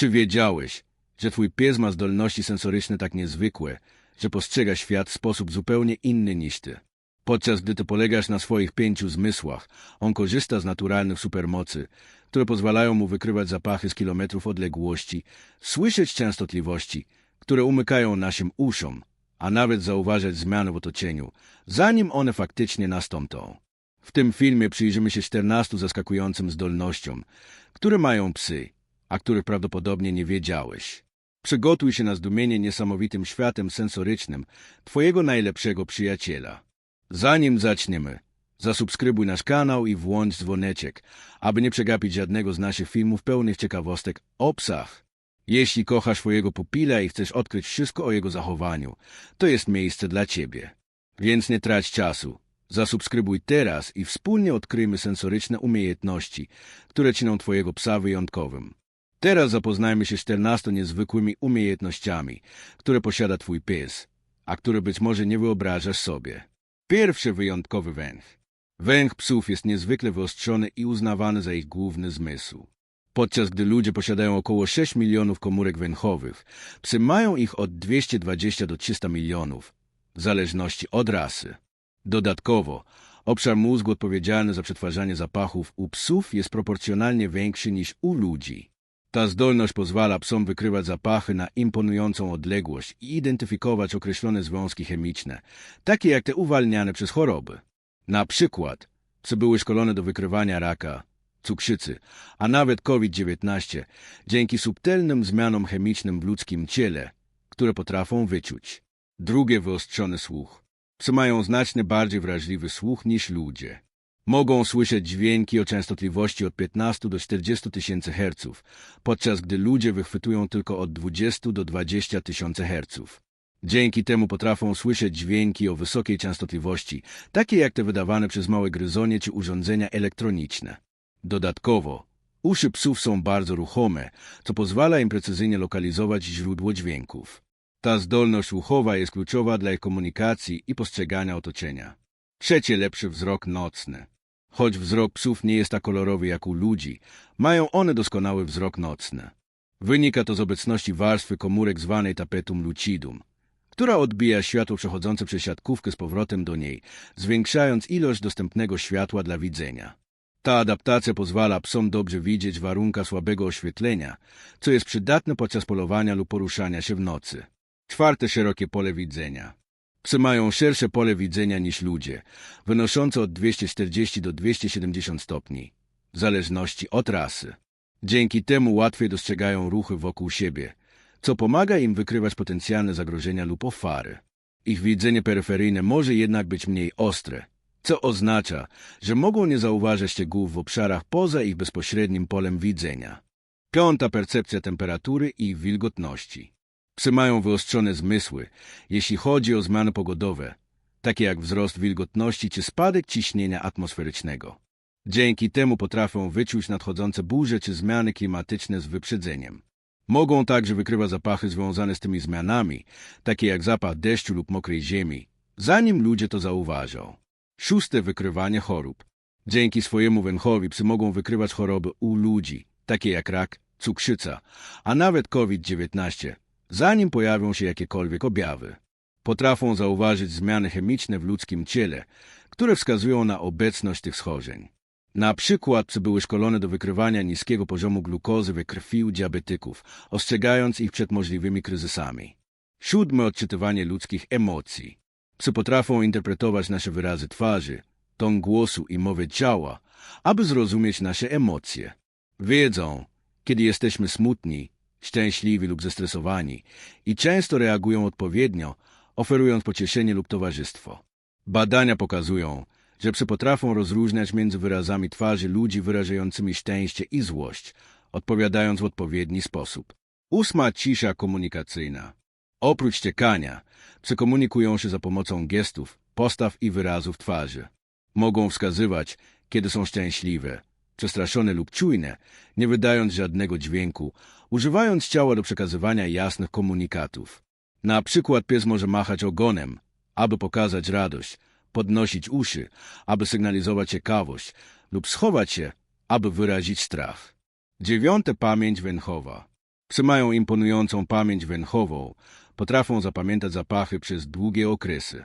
Czy wiedziałeś, że twój pies ma zdolności sensoryczne tak niezwykłe, że postrzega świat w sposób zupełnie inny niż ty? Podczas gdy ty polegasz na swoich pięciu zmysłach, on korzysta z naturalnych supermocy, które pozwalają mu wykrywać zapachy z kilometrów odległości, słyszeć częstotliwości, które umykają naszym uszom, a nawet zauważać zmiany w otoczeniu, zanim one faktycznie nastąpią. W tym filmie przyjrzymy się 14 zaskakującym zdolnościom, które mają psy, a których prawdopodobnie nie wiedziałeś. Przygotuj się na zdumienie niesamowitym światem sensorycznym Twojego najlepszego przyjaciela. Zanim zaczniemy, zasubskrybuj nasz kanał i włącz dzwoneczek, aby nie przegapić żadnego z naszych filmów pełnych ciekawostek o psach. Jeśli kochasz swojego pupila i chcesz odkryć wszystko o jego zachowaniu, to jest miejsce dla Ciebie. Więc nie trać czasu. Zasubskrybuj teraz i wspólnie odkryjmy sensoryczne umiejętności, które czynią Twojego psa wyjątkowym. Teraz zapoznajmy się z 14 niezwykłymi umiejętnościami, które posiada Twój pies, a które być może nie wyobrażasz sobie. Pierwszy wyjątkowy węch. Węch psów jest niezwykle wyostrzony i uznawany za ich główny zmysł. Podczas gdy ludzie posiadają około 6 milionów komórek węchowych, psy mają ich od 220 do 300 milionów, w zależności od rasy. Dodatkowo, obszar mózgu odpowiedzialny za przetwarzanie zapachów u psów jest proporcjonalnie większy niż u ludzi. Ta zdolność pozwala psom wykrywać zapachy na imponującą odległość i identyfikować określone związki chemiczne, takie jak te uwalniane przez choroby. Na przykład, psy były szkolone do wykrywania raka, cukrzycy, a nawet COVID-19 dzięki subtelnym zmianom chemicznym w ludzkim ciele, które potrafią wyczuć. Drugie wyostrzony słuch. Psy mają znacznie bardziej wrażliwy słuch niż ludzie. Mogą słyszeć dźwięki o częstotliwości od 15 do 40 tysięcy herców, podczas gdy ludzie wychwytują tylko od 20 do 20 tysięcy herców. Dzięki temu potrafią słyszeć dźwięki o wysokiej częstotliwości, takie jak te wydawane przez małe gryzonie czy urządzenia elektroniczne. Dodatkowo, uszy psów są bardzo ruchome, co pozwala im precyzyjnie lokalizować źródło dźwięków. Ta zdolność uchowa jest kluczowa dla ich komunikacji i postrzegania otoczenia. Trzecie lepszy wzrok nocny. Choć wzrok psów nie jest tak kolorowy jak u ludzi, mają one doskonały wzrok nocny. Wynika to z obecności warstwy komórek zwanej tapetum lucidum, która odbija światło przechodzące przez siatkówkę z powrotem do niej, zwiększając ilość dostępnego światła dla widzenia. Ta adaptacja pozwala psom dobrze widzieć w warunkach słabego oświetlenia, co jest przydatne podczas polowania lub poruszania się w nocy. Czwarte szerokie pole widzenia. Psy mają szersze pole widzenia niż ludzie, wynoszące od 240 do 270 stopni, w zależności od rasy. Dzięki temu łatwiej dostrzegają ruchy wokół siebie, co pomaga im wykrywać potencjalne zagrożenia lub ofary. Ich widzenie peryferyjne może jednak być mniej ostre, co oznacza, że mogą nie zauważać szczegółów w obszarach poza ich bezpośrednim polem widzenia. Piąta percepcja temperatury i wilgotności. Psy mają wyostrzone zmysły, jeśli chodzi o zmiany pogodowe, takie jak wzrost wilgotności czy spadek ciśnienia atmosferycznego. Dzięki temu potrafią wyczuć nadchodzące burze czy zmiany klimatyczne z wyprzedzeniem. Mogą także wykrywać zapachy związane z tymi zmianami, takie jak zapach deszczu lub mokrej ziemi, zanim ludzie to zauważą. Szóste wykrywanie chorób. Dzięki swojemu węchowi psy mogą wykrywać choroby u ludzi, takie jak rak, cukrzyca, a nawet COVID-19, zanim pojawią się jakiekolwiek objawy. Potrafią zauważyć zmiany chemiczne w ludzkim ciele, które wskazują na obecność tych schorzeń. Na przykład były szkolone do wykrywania niskiego poziomu glukozy we krwi u diabetyków, ostrzegając ich przed możliwymi kryzysami. Siódme odczytywanie ludzkich emocji. Psy potrafią interpretować nasze wyrazy twarzy, ton głosu i mowę ciała, aby zrozumieć nasze emocje. Wiedzą, kiedy jesteśmy smutni, szczęśliwi lub zestresowani i często reagują odpowiednio, oferując pocieszenie lub towarzystwo. Badania pokazują, że psy potrafią rozróżniać między wyrazami twarzy ludzi wyrażającymi szczęście i złość, odpowiadając w odpowiedni sposób. Ósma cisza komunikacyjna. Oprócz ciekania, psy komunikują się za pomocą gestów, postaw i wyrazów twarzy. Mogą wskazywać, kiedy są szczęśliwe, przestraszone lub czujne, nie wydając żadnego dźwięku, używając ciała do przekazywania jasnych komunikatów. Na przykład pies może machać ogonem, aby pokazać radość, podnosić uszy, aby sygnalizować ciekawość, lub schować się, aby wyrazić strach. Dziewiąte pamięć węchowa. Psy mają imponującą pamięć węchową, potrafią zapamiętać zapachy przez długie okresy.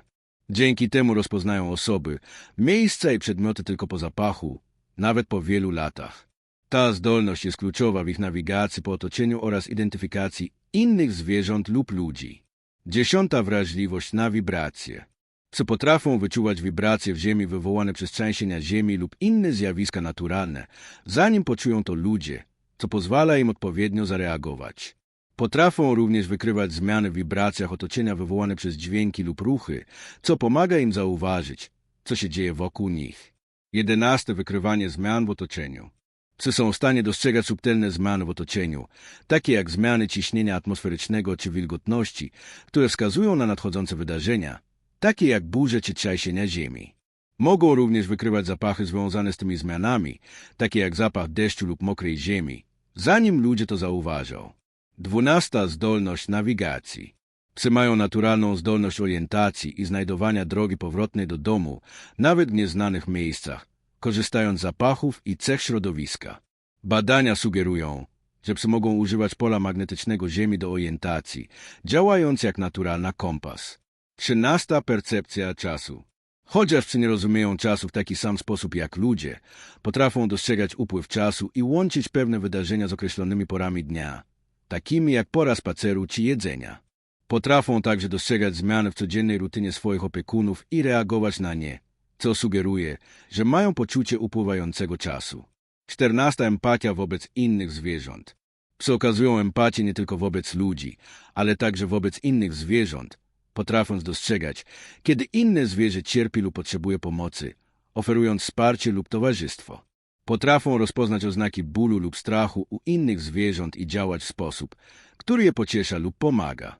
Dzięki temu rozpoznają osoby, miejsca i przedmioty tylko po zapachu, nawet po wielu latach. Ta zdolność jest kluczowa w ich nawigacji po otoczeniu oraz identyfikacji innych zwierząt lub ludzi. Dziesiąta wrażliwość na wibracje. Psy potrafią wyczuwać wibracje w ziemi wywołane przez trzęsienia ziemi lub inne zjawiska naturalne, zanim poczują to ludzie, co pozwala im odpowiednio zareagować. Potrafią również wykrywać zmiany w wibracjach otoczenia wywołane przez dźwięki lub ruchy, co pomaga im zauważyć, co się dzieje wokół nich. Jedenaste wykrywanie zmian w otoczeniu. Psy są w stanie dostrzegać subtelne zmiany w otoczeniu, takie jak zmiany ciśnienia atmosferycznego czy wilgotności, które wskazują na nadchodzące wydarzenia, takie jak burze czy trzęsienia ziemi. Mogą również wykrywać zapachy związane z tymi zmianami, takie jak zapach deszczu lub mokrej ziemi, zanim ludzie to zauważą. Dwunasta zdolność nawigacji. Psy mają naturalną zdolność orientacji i znajdowania drogi powrotnej do domu, nawet w nieznanych miejscach, korzystając z zapachów i cech środowiska. Badania sugerują, że psy mogą używać pola magnetycznego Ziemi do orientacji, działając jak naturalna kompas. Trzynasta percepcja czasu. Chociaż psy nie rozumieją czasu w taki sam sposób jak ludzie, potrafią dostrzegać upływ czasu i łączyć pewne wydarzenia z określonymi porami dnia, takimi jak pora spaceru czy jedzenia. Potrafią także dostrzegać zmiany w codziennej rutynie swoich opiekunów i reagować na nie, co sugeruje, że mają poczucie upływającego czasu. Czternasta empatia wobec innych zwierząt. Psy okazują empatię nie tylko wobec ludzi, ale także wobec innych zwierząt, potrafiąc dostrzegać, kiedy inne zwierzę cierpi lub potrzebuje pomocy, oferując wsparcie lub towarzystwo. Potrafią rozpoznać oznaki bólu lub strachu u innych zwierząt i działać w sposób, który je pociesza lub pomaga.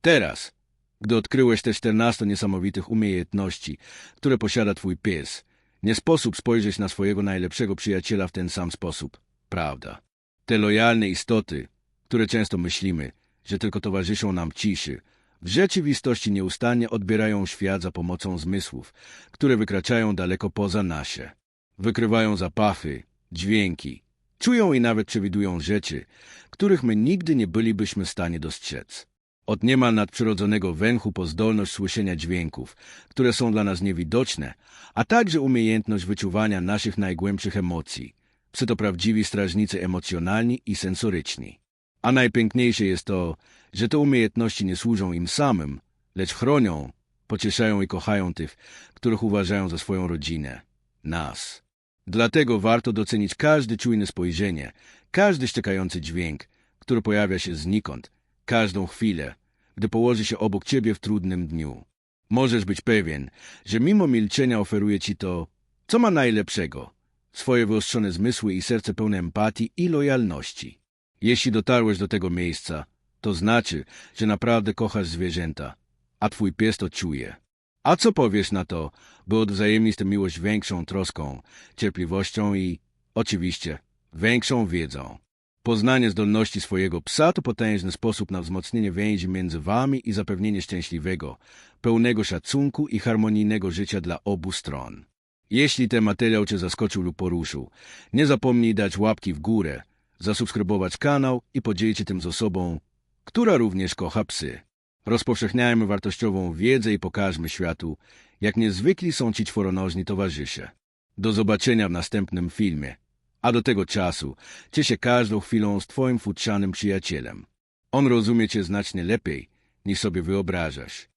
Teraz, gdy odkryłeś te 14 niesamowitych umiejętności, które posiada twój pies, nie sposób spojrzeć na swojego najlepszego przyjaciela w ten sam sposób, prawda? Te lojalne istoty, które często myślimy, że tylko towarzyszą nam ciszy, w rzeczywistości nieustannie odbierają świat za pomocą zmysłów, które wykraczają daleko poza nasze. Wykrywają zapachy, dźwięki, czują i nawet przewidują rzeczy, których my nigdy nie bylibyśmy w stanie dostrzec. Od niemal nadprzyrodzonego węchu po zdolność słyszenia dźwięków, które są dla nas niewidoczne, a także umiejętność wyczuwania naszych najgłębszych emocji. Psy to prawdziwi strażnicy emocjonalni i sensoryczni. A najpiękniejsze jest to, że te umiejętności nie służą im samym, lecz chronią, pocieszają i kochają tych, których uważają za swoją rodzinę, nas. Dlatego warto docenić każde czujne spojrzenie, każdy szczekający dźwięk, który pojawia się znikąd, każdą chwilę, gdy położy się obok ciebie w trudnym dniu. Możesz być pewien, że mimo milczenia oferuje ci to, co ma najlepszego, swoje wyostrzone zmysły i serce pełne empatii i lojalności. Jeśli dotarłeś do tego miejsca, to znaczy, że naprawdę kochasz zwierzęta, a twój pies to czuje. A co powiesz na to, by odwzajemnić tę miłość większą troską, cierpliwością i, oczywiście, większą wiedzą? Poznanie zdolności swojego psa to potężny sposób na wzmocnienie więzi między wami i zapewnienie szczęśliwego, pełnego szacunku i harmonijnego życia dla obu stron. Jeśli ten materiał Cię zaskoczył lub poruszył, nie zapomnij dać łapki w górę, zasubskrybować kanał i podzielić się tym z osobą, która również kocha psy. Rozpowszechniajmy wartościową wiedzę i pokażmy światu, jak niezwykli są ci czworonożni towarzysze. Do zobaczenia w następnym filmie. A do tego czasu ciesz się każdą chwilą z twoim futrzanym przyjacielem. On rozumie cię znacznie lepiej, niż sobie wyobrażasz.